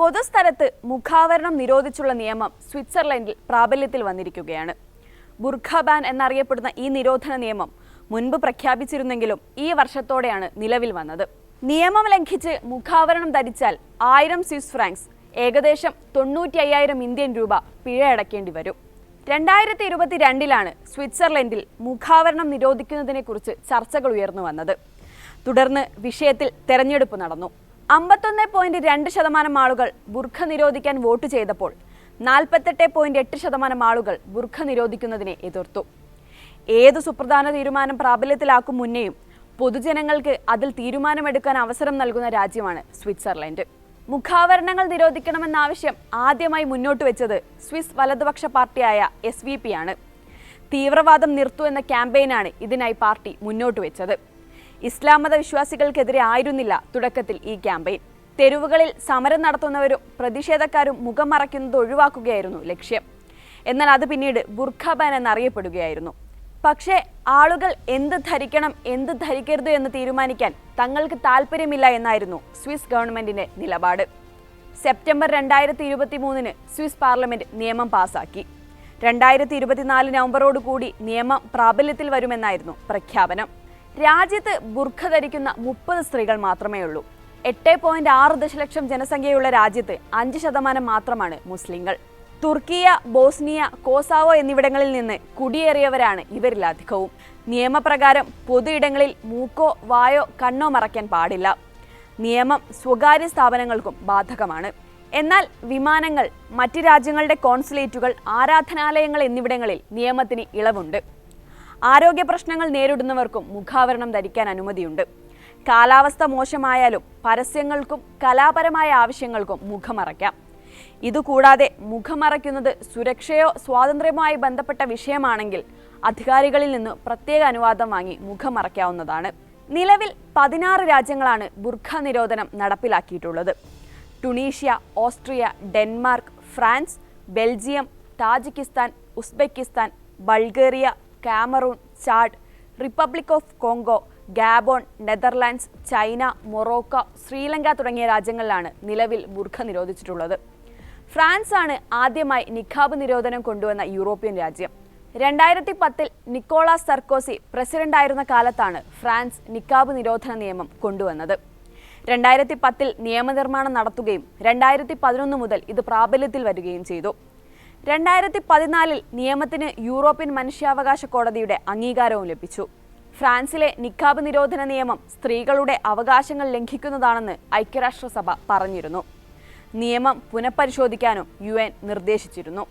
പൊതുസ്ഥലത്ത് മുഖാവരണം നിരോധിച്ചുള്ള നിയമം സ്വിറ്റ്സർലൻഡിൽ പ്രാബല്യത്തിൽ വന്നിരിക്കുകയാണ്. ബുർഖ ബാൻ എന്നറിയപ്പെടുന്ന ഈ നിരോധന നിയമം മുൻപ് പ്രഖ്യാപിച്ചിരുന്നെങ്കിലും ഈ വർഷത്തോടെയാണ് നിലവിൽ വന്നത്. നിയമം ലംഘിച്ച് മുഖാവരണം ധരിച്ചാൽ ആയിരം സ്വിസ് ഫ്രാങ്ക്സ് ഏകദേശം തൊണ്ണൂറ്റി അയ്യായിരം ഇന്ത്യൻ രൂപ പിഴ അടയ്ക്കേണ്ടി വരും. രണ്ടായിരത്തി ഇരുപത്തിരണ്ടിലാണ് സ്വിറ്റ്സർലൻഡിൽ മുഖാവരണം നിരോധിക്കുന്നതിനെക്കുറിച്ച് ചർച്ചകൾ ഉയർന്നു വന്നത്. തുടർന്ന് വിഷയത്തിൽ തെരഞ്ഞെടുപ്പ് നടന്നു. അമ്പത്തൊന്ന് പോയിന്റ് രണ്ട് ശതമാനം ആളുകൾ ബുർഖ നിരോധിക്കാൻ വോട്ട് ചെയ്തപ്പോൾ നാൽപ്പത്തെട്ട് പോയിന്റ് എട്ട് ശതമാനം ആളുകൾ ബുർഖ നിരോധിക്കുന്നതിനെ എതിർത്തു. ഏത് സുപ്രധാന തീരുമാനം പ്രാബല്യത്തിലാക്കും മുന്നേയും പൊതുജനങ്ങൾക്ക് അതിൽ തീരുമാനമെടുക്കാൻ അവസരം നൽകുന്ന രാജ്യമാണ് സ്വിറ്റ്സർലൻഡ്. മുഖാവരണങ്ങൾ നിരോധിക്കണമെന്ന ആവശ്യം ആദ്യമായി മുന്നോട്ട് വെച്ചത് സ്വിസ് വലതുപക്ഷ പാർട്ടിയായ എസ് വി പി ആണ്. തീവ്രവാദം നിർത്തു എന്ന ക്യാമ്പയിനാണ് ഇതിനായി പാർട്ടി മുന്നോട്ട് വെച്ചത്. ഇസ്ലാം മത വിശ്വാസികൾക്കെതിരെ ആയിരുന്നില്ല തുടക്കത്തിൽ ഈ ക്യാമ്പയിൻ. തെരുവുകളിൽ സമരം നടത്തുന്നവരും പ്രതിഷേധക്കാരും മുഖം മറയ്ക്കുന്നത് ഒഴിവാക്കുകയായിരുന്നു ലക്ഷ്യം. എന്നാൽ അത് പിന്നീട് ബുർഖ ബാൻ എന്നറിയപ്പെടുകയായിരുന്നു. പക്ഷേ ആളുകൾ എന്ത് ധരിക്കണം എന്ത് ധരിക്കരുത് എന്ന് തീരുമാനിക്കാൻ തങ്ങൾക്ക് താല്പര്യമില്ല എന്നായിരുന്നു സ്വിസ് ഗവൺമെന്റിന്റെ നിലപാട്. സെപ്റ്റംബർ രണ്ടായിരത്തി ഇരുപത്തി മൂന്നിന് സ്വിസ് പാർലമെന്റ് നിയമം പാസാക്കി. രണ്ടായിരത്തി ഇരുപത്തിനാല് നവംബറോടുകൂടി നിയമം പ്രാബല്യത്തിൽ വരുമെന്നായിരുന്നു പ്രഖ്യാപനം. രാജ്യത്ത് ബുർഖ ധരിക്കുന്ന മുപ്പത് സ്ത്രീകൾ മാത്രമേ ഉള്ളൂ. എട്ട് പോയിന്റ് ആറ് ദശലക്ഷം ജനസംഖ്യയുള്ള രാജ്യത്ത് അഞ്ച് ശതമാനം മാത്രമാണ് മുസ്ലിങ്ങൾ. തുർക്കിയ ബോസ്നിയ കോസാവോ എന്നിവിടങ്ങളിൽ നിന്ന് കുടിയേറിയവരാണ് ഇവരിൽ അധികവും. നിയമപ്രകാരം പൊതു ഇടങ്ങളിൽ മൂക്കോ വായോ കണ്ണോ മറയ്ക്കാൻ പാടില്ല. നിയമം സ്വകാര്യ സ്ഥാപനങ്ങൾക്കും ബാധകമാണ്. എന്നാൽ വിമാനങ്ങൾ മറ്റ് രാജ്യങ്ങളുടെ കോൺസുലേറ്റുകൾ ആരാധനാലയങ്ങൾ എന്നിവിടങ്ങളിൽ നിയമത്തിന് ഇളവുണ്ട്. ആരോഗ്യ പ്രശ്നങ്ങൾ നേരിടുന്നവർക്കും മുഖാവരണം ധരിക്കാൻ അനുമതിയുണ്ട്. കാലാവസ്ഥ മോശമായാലും പരസ്യങ്ങൾക്കും കലാപരമായ ആവശ്യങ്ങൾക്കും മുഖമറയ്ക്കാം. ഇതുകൂടാതെ മുഖമറയ്ക്കുന്നത് സുരക്ഷയോ സ്വാതന്ത്ര്യമോ ബന്ധപ്പെട്ട വിഷയമാണെങ്കിൽ അധികാരികളിൽ നിന്ന് പ്രത്യേക അനുവാദം വാങ്ങി മുഖമറയ്ക്കാവുന്നതാണ്. നിലവിൽ പതിനാറ് രാജ്യങ്ങളാണ് ബുർഖ നിരോധനം നടപ്പിലാക്കിയിട്ടുള്ളത്. Tunisia Austria Denmark France Belgium Tajikistan Uzbekistan Bulgaria Cameroon Chad Republic of Congo Gabon Netherlands China Morocco Sri Lanka തുടങ്ങിയ രാജ്യങ്ങളിലാണ് നിലവിൽ ബുർഖ നിരോധിച്ചിട്ടുള്ളത്. ഫ്രാൻസാണ് ആദ്യമായി നിഖാബ് നിരോധനം കൊണ്ടുവന്ന യൂറോപ്യൻ രാജ്യം. രണ്ടായിരത്തി പത്തിൽ നിക്കോളാസ് സർക്കോസി പ്രസിഡന്റായിരുന്ന കാലത്താണ് ഫ്രാൻസ് നിക്കാബ് നിരോധന നിയമം കൊണ്ടുവന്നത്. രണ്ടായിരത്തി പത്തിൽ നിയമനിർമ്മാണം നടത്തുകയും രണ്ടായിരത്തി പതിനൊന്ന് മുതൽ ഇത് പ്രാബല്യത്തിൽ വരികയും ചെയ്തു. രണ്ടായിരത്തി പതിനാലിൽ നിയമത്തിന് യൂറോപ്യൻ മനുഷ്യാവകാശ കോടതിയുടെ അംഗീകാരവും ലഭിച്ചു. ഫ്രാൻസിലെ നിക്കാബ് നിരോധന നിയമം സ്ത്രീകളുടെ അവകാശങ്ങൾ ലംഘിക്കുന്നതാണെന്ന് ഐക്യരാഷ്ട്രസഭ പറഞ്ഞിരുന്നു. നിയമം പുനഃപരിശോധിക്കാനും യു നിർദ്ദേശിച്ചിരുന്നു.